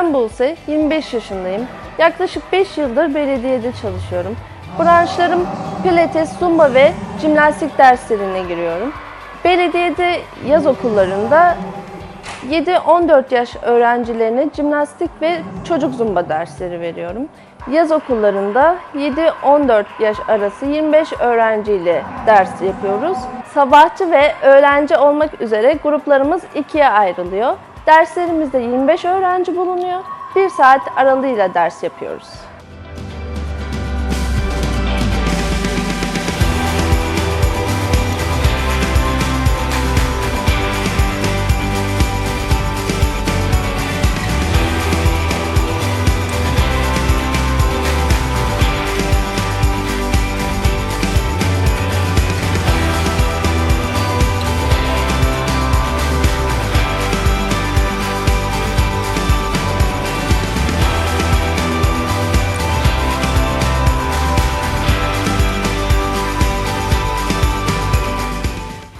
Buse, 25 yaşındayım. Yaklaşık 5 yıldır belediyede çalışıyorum. Branşlarım pilates, zumba ve jimnastik derslerine giriyorum. Belediyede yaz okullarında 7-14 yaş öğrencilerine jimnastik ve çocuk zumba dersleri veriyorum. Yaz okullarında 7-14 yaş arası 25 öğrenciyle ders yapıyoruz. Sabahçı ve öğlenci olmak üzere gruplarımız ikiye ayrılıyor. Derslerimizde 25 öğrenci bulunuyor. 1 saat aralığıyla ders yapıyoruz.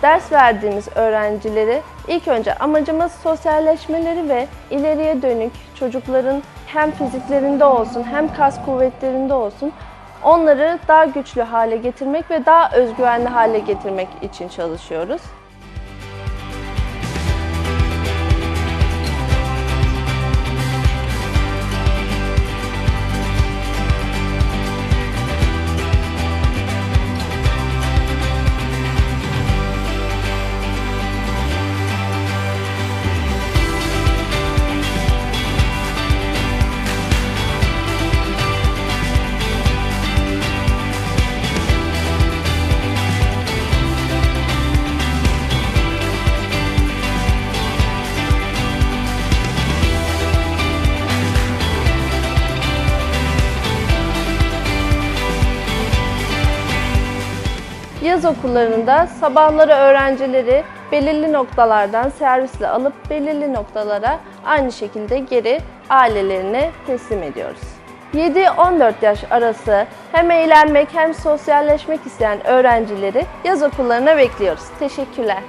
Ders verdiğimiz öğrencileri ilk önce amacımız sosyalleşmeleri ve ileriye dönük çocukların hem fiziklerinde olsun hem kas kuvvetlerinde olsun onları daha güçlü hale getirmek ve daha özgüvenli hale getirmek için çalışıyoruz. Yaz okullarında sabahları öğrencileri belirli noktalardan servisle alıp belirli noktalara aynı şekilde geri ailelerine teslim ediyoruz. 7-14 yaş arası hem eğlenmek hem sosyalleşmek isteyen öğrencileri yaz okullarına bekliyoruz. Teşekkürler.